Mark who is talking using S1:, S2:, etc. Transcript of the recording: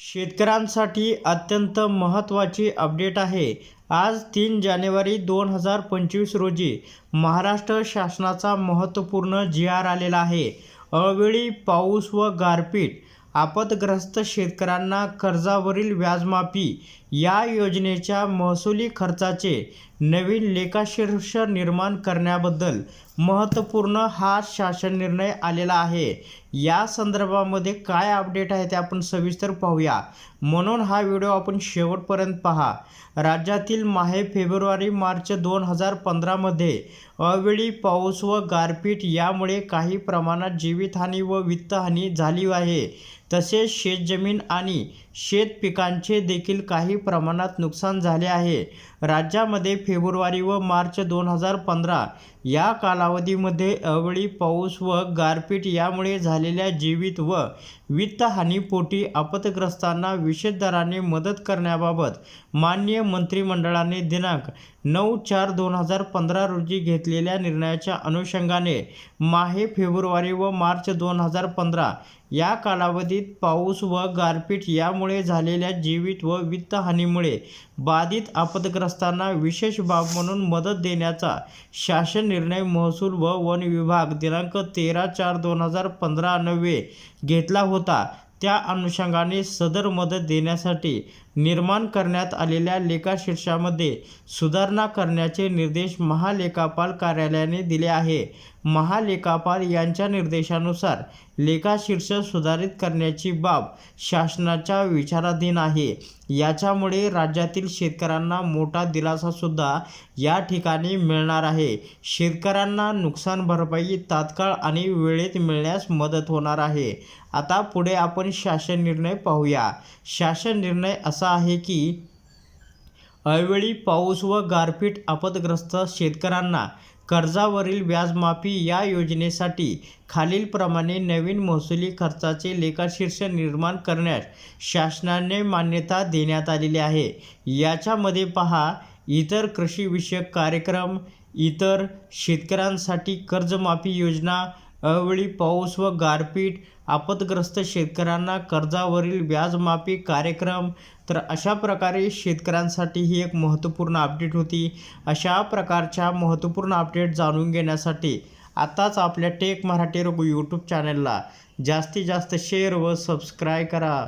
S1: शेतकऱ्यांसाठी अत्यंत महत्त्वाची अपडेट आहे. आज तीन जानेवारी दोन हजार पंचवीस रोजी महाराष्ट्र शासनाचा महत्त्वपूर्ण जी आर आलेला आहे. अवेळी पाऊस व गारपीट आपदग्रस्त शेतकऱ्यांना कर्जावरील व्याजमाफी या योजनेच्या महसुली खर्चाचे नवीन लेखाशीर्ष निर्माण करण्याबद्दल महत्त्वपूर्ण हा शासन निर्णय आलेला आहे. या संदर्भामध्ये काय अपडेट आहे ते आपण सविस्तर पाहूया. म्हणून हा व्हिडिओ आपण शेवटपर्यंत पहा. राज्यातील माहे फेब्रुवारी मार्च दोन हजार पंधरामध्ये अवेळी पाऊस व गारपीट यामुळे काही प्रमाणात जीवितहानी व वित्तहानी झाली आहे. तसेच शेतजमीन आणि शेत पिकांचे देखील काही प्रमाणात नुकसान झाले आहे. राज्यामध्ये फेब्रुवारी व मार्च दोन हजार पंधरा या कालावधीमध्ये अवेळी पाऊस व गारपीट यामुळे झालेल्या जीवित व वित्तहानीपोटी आपतग्रस्तांना विशेष दराने मदत करण्याबाबत माननीय मंत्रिमंडळाने दिनांक नऊ चार दोन हजार पंधरा रोजी घेतलेल्या निर्णयाच्या अनुषंगाने माहे फेब्रुवारी व मार्च दोन हजार पंधरा या कालावधीत पाऊस व गारपीट यामुळे झालेल्या जीवित व वित्तहानीमुळे बाधित आपदग्रस्तांना विशेष बाब म्हणून मदत देण्याचा शासन निर्णय महसूल व वन विभाग दिनांक तेरा चार दोन हजार पंधरा नव्हे घेतला होता. त्या अनुषंगाने सदर मदत देण्यासाठी निर्माण करण्यात आलेल्या लेखाशीर्षामध्ये सुधारणा करण्याचे निर्देश महालेखापाल कार्यालयाने दिले आहे. महालेखापाल यांच्या निर्देशानुसार लेखाशीर्षक सुधारित करण्याची बाब शासनाच्या विचाराधीन आहे. याच्यामुळे राज्यातील शेतकऱ्यांना मोठा दिलासासुद्धा या ठिकाणी मिळणार आहे. शेतकऱ्यांना नुकसान भरपाई तात्काळ आणि वेळेत मिळण्यास मदत होणार आहे. आता पुढे आपण शासन निर्णय पाहूया. शासन निर्णय असा आहे की अवेळी पाऊस व गारपीट आपदग्रस्त शेतकऱ्यांना कर्जावरील व्याजमाफी या योजनेसाठी खालीलप्रमाणे नवीन महसुली खर्चाचे लेखाशीर्ष निर्माण करण्यास शासनाने मान्यता देण्यात आलेली आहे. याच्यामध्ये पहा इतर कृषीविषयक कार्यक्रम इतर शेतकऱ्यांसाठी कर्जमाफी योजना अवेळी पाऊस व गारपीट आपदग्रस्त शेतकऱ्यांना कर्जावरील व्याजमाफी कार्यक्रम. तर अशा प्रकारे शेतकऱ्यांसाठी ही एक महत्त्वपूर्ण अपडेट होती. अशा प्रकारच्या महत्त्वपूर्ण अपडेट जाणून घेण्यासाठी आत्ताच आपल्या टेक मराठी रघु यूट्यूब चॅनलला जास्तीत जास्त शेअर व सबस्क्राईब करा.